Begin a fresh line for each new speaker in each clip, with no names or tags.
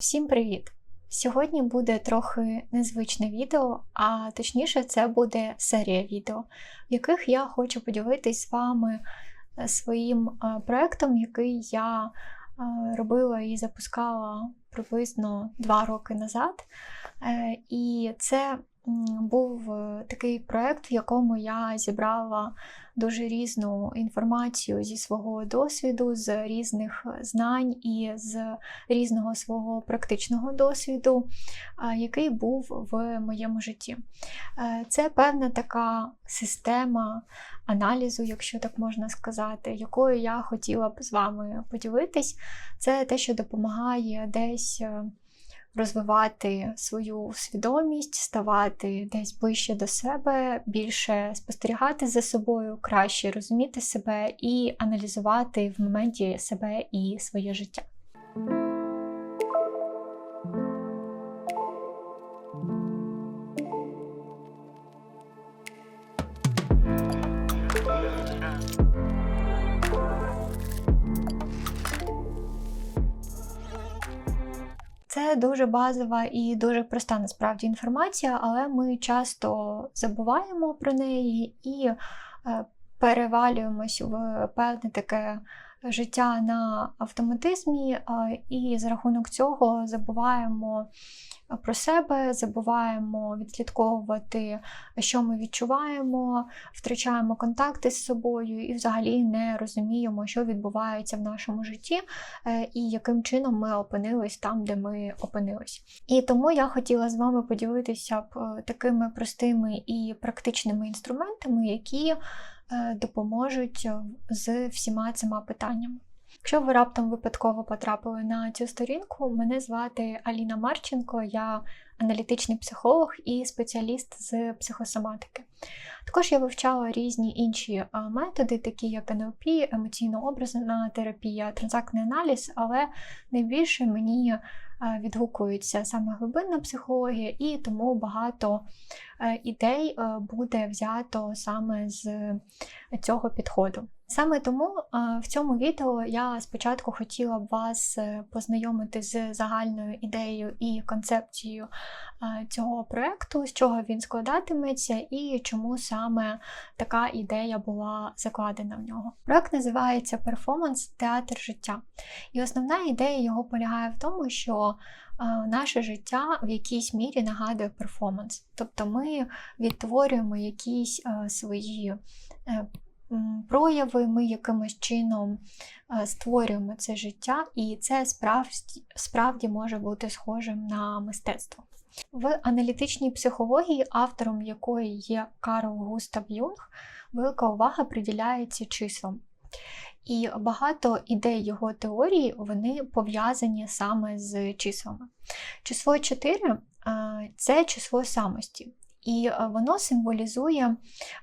Всім привіт! Сьогодні буде трохи незвичне відео, а точніше, це буде серія відео, в яких я хочу поділитись з вами е, своїм е, проектом, який я е, робила і запускала приблизно два роки назад. І це був е, такий проект, в якому я зібрала дуже різну інформацію зі свого досвіду, з різних знань і з різного свого практичного досвіду, який був в моєму житті. Е, це певна така система аналізу, якщо так можна сказати, якою я хотіла б з вами поділитись. Це те, що допомагає десь. Розвивати свою свідомість, ставати десь ближче до себе, більше спостерігати за собою, краще розуміти себе і аналізувати в моменті себе і своє життя. Дуже базова і дуже проста насправді інформація, але ми часто забуваємо про неї і е, перевалюємось в певне таке життя на автоматизмі, і за рахунок цього забуваємо про себе, забуваємо відслідковувати, що ми відчуваємо, втрачаємо контакти з собою і взагалі не розуміємо, що відбувається в нашому житті е, і яким чином ми опинились там, де ми опинились. І тому я хотіла з вами поділитися б такими простими і практичними інструментами, які Е, допоможуть е, з всіма цими питаннями. Якщо ви раптом випадково потрапили на цю сторінку, мене звати Аліна Марченко, я аналітичний психолог і спеціаліст з психосоматики. Також я вивчала різні інші е, методи, такі як НЛП, емоційно-образна терапія, транзактний аналіз, але найбільше мені відгукується саме глибинна психологія, і тому багато ідей буде взято саме з цього підходу. Саме тому в цьому відео я спочатку хотіла б вас е, познайомити з загальною ідеєю і концепцією цього проєкту, з чого він складатиметься і чому саме така ідея була закладена в нього. Проєкт називається Перформанс Театр життя. І основна ідея його полягає в тому, що Наше життя в якійсь мірі нагадує перформанс. Тобто ми відтворюємо якісь свої е, прояви, ми якимось чином е, створюємо це життя, і це справді, справді може бути схожим на мистецтво. В аналітичній психології, автором якої є Карл Густав Юнг, велика увага приділяється числам. І багато ідей його теорії вони пов'язані саме з числами. Число 4 е, це число самості і е, воно символізує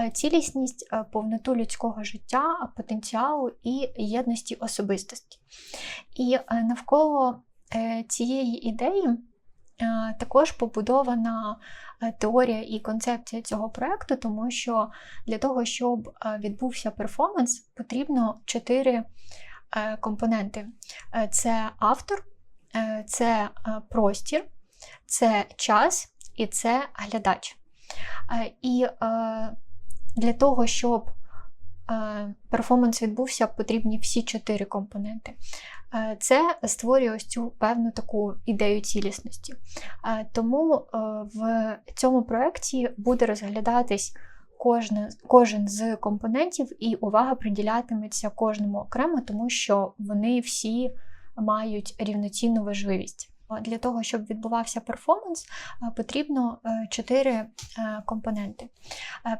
е, цілісність, е, повноту людського життя, потенціалу і єдності особистості. І навколо цієї ідеї також побудована теорія і концепція цього проєкту, тому що для того, щоб відбувся перформанс, потрібно чотири компоненти: це автор, це простір, це час і це глядач. Е, і е, для того, щоб е, перформанс відбувся, потрібні всі чотири компоненти. Це створює ось цю певну таку ідею цілісності. Тому в цьому проєкті буде розглядатись кожен, кожен з компонентів, і увага приділятиметься кожному окремо, тому що вони всі мають рівноцінну важливість. Для того, щоб відбувався перформанс, е, потрібно е, чотири е, компоненти.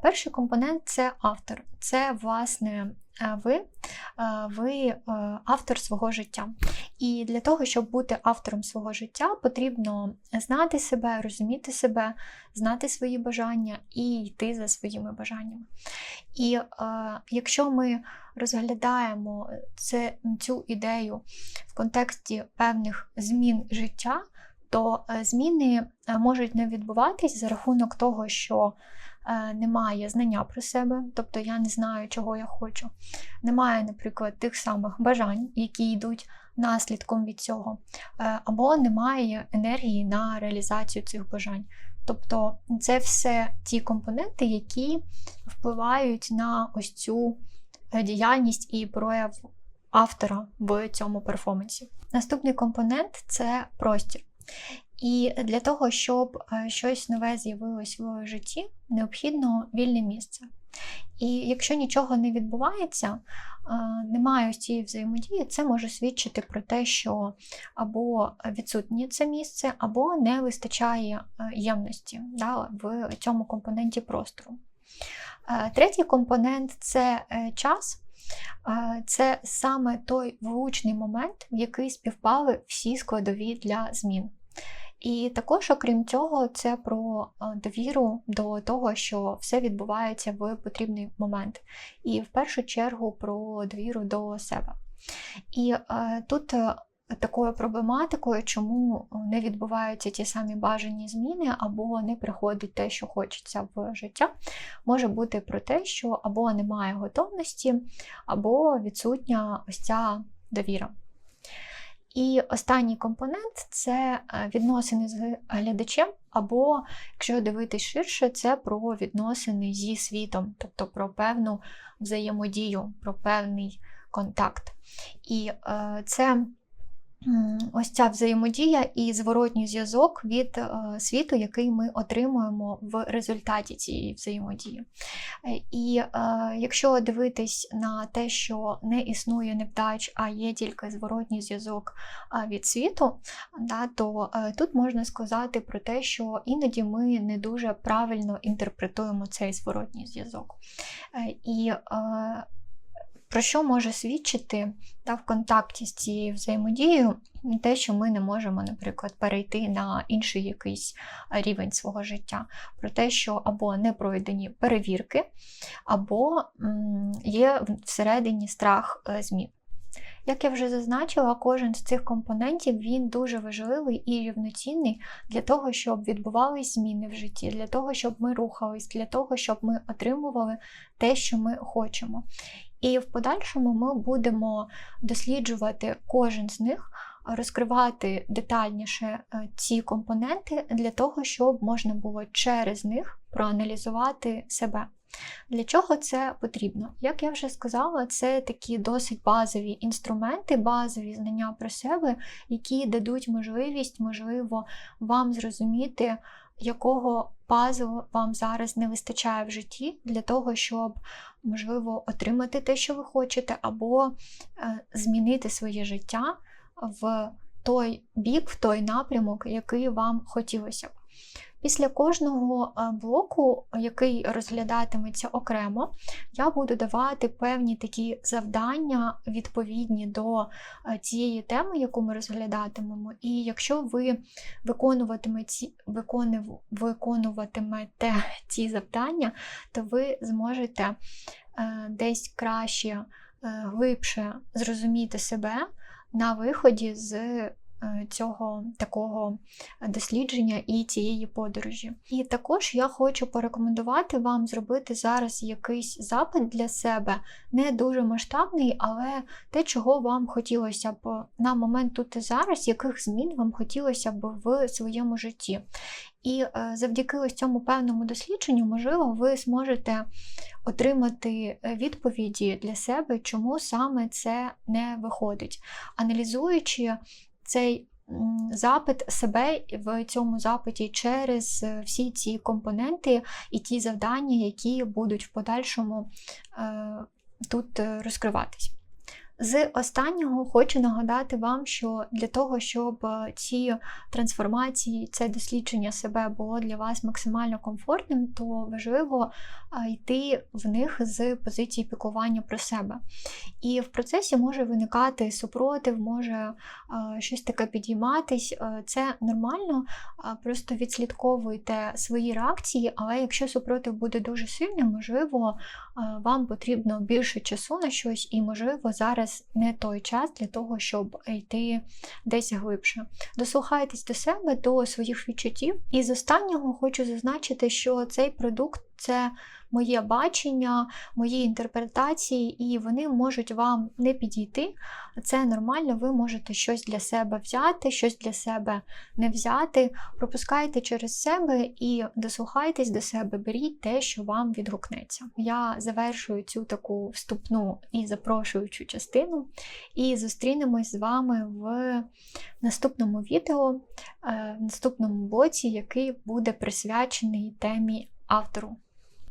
Перший компонент це автор. Це, власне, ви ви автор свого життя. І для того, щоб бути автором свого життя, потрібно знати себе, розуміти себе, знати свої бажання і йти за своїми бажаннями. І е, якщо ми розглядаємо це, цю ідею в контексті певних змін життя, то зміни можуть не відбуватись за рахунок того, що е, немає знання про себе, тобто я не знаю, чого я хочу. Немає, наприклад, тих самих бажань, які йдуть наслідком від цього, е, або немає енергії на реалізацію цих бажань. Тобто це все ті компоненти, які впливають на ось цю е, діяльність і прояв автора в цьому перформансі. Наступний компонент це простір. І для того, щоб е, щось нове з'явилось в житті, необхідно вільне місце. І якщо нічого не відбувається, е, немає ось цієї взаємодії, це може свідчити про те, що або відсутнє це місце, або не вистачає е, ємності да, в цьому компоненті простору. Третій компонент це час. Це саме той влучний момент, в який співпали всі складові для змін. І також, окрім цього, це про довіру до того, що все відбувається в потрібний момент. І в першу чергу про довіру до себе. І е, тут е, такою проблематикою, чому не відбуваються ті самі бажані зміни, або не приходить те, що хочеться в життя, може бути про те, що або немає готовності, або відсутня ось ця довіра. І останній компонент це е, відносини з глядачем, або, якщо дивитись ширше, це про відносини зі світом, тобто про певну взаємодію, про певний контакт. І е, це ось ця взаємодія і зворотній зв'язок від е, світу, який ми отримуємо в результаті цієї взаємодії. Е, і е, якщо дивитись на те, що не існує невдач, а є тільки зворотній зв'язок від світу, то тут можна сказати про те, що іноді ми не дуже правильно інтерпретуємо цей зворотній зв'язок. І про що може свідчити та, в контакті з цією взаємодією те, що ми не можемо, наприклад, перейти на інший якийсь рівень свого життя, про те, що або не пройдені перевірки, або є всередині страх е, змін. Як я вже зазначила, кожен з цих компонентів він дуже важливий і рівноцінний для того, щоб відбувались зміни в житті, для того, щоб ми рухались, для того, щоб ми отримували те, що ми хочемо. І в подальшому ми будемо досліджувати кожен з них, розкривати детальніше е, ці компоненти для того, щоб можна було через них проаналізувати себе. Для чого це потрібно? Як я вже сказала, це такі досить базові інструменти, базові знання про себе, які дадуть можливість, можливо, вам зрозуміти, якого пазлу вам зараз не вистачає в житті для того, щоб, можливо, отримати те, що ви хочете, або е, змінити своє життя в той бік, в той напрямок, який вам хотілося б. Після кожного е, блоку, який розглядатиметься окремо, я буду давати певні такі завдання відповідні до е, цієї теми, яку ми розглядатимемо. І якщо ви виконуватимете, ці завдання, то ви зможете е, десь краще, глибше зрозуміти себе на виході з Е, цього такого дослідження і цієї подорожі. І також я хочу порекомендувати вам зробити зараз якийсь запит для себе, не дуже масштабний, але те, чого вам хотілося б на момент тут і зараз, яких змін вам хотілося б в своєму житті. І е, завдяки ось цьому певному дослідженню, можливо, ви зможете отримати е, відповіді для себе, чому саме це не виходить. Аналізуючи цей запит себе в цьому запиті через е, всі ці компоненти і ті завдання, які будуть в подальшому е, тут е, розкриватись. З останнього хочу нагадати вам, що для того, щоб е, ці трансформації, це дослідження себе було для вас максимально комфортним, то важливо е, йти в них з позиції піклування про себе. І в процесі може виникати супротив, може е, щось таке підійматись. Це нормально, просто відслідковуйте свої реакції, але якщо супротив буде дуже сильним, можливо, вам потрібно більше часу на щось, і, можливо, зараз зараз не той час для того, щоб йти десь глибше. Дослухайтесь до себе, до своїх відчуттів. І з останнього хочу зазначити, що цей продукт це моє бачення, мої інтерпретації, і вони можуть вам не підійти. Це нормально, ви можете щось для себе взяти, щось для себе не взяти. Пропускайте через себе і дослухайтесь до себе, беріть те, що вам відгукнеться. Я завершую цю таку вступну і запрошуючу частину, і зустрінемось з вами в наступному відео, е, в наступному блоці, який буде присвячений темі автору.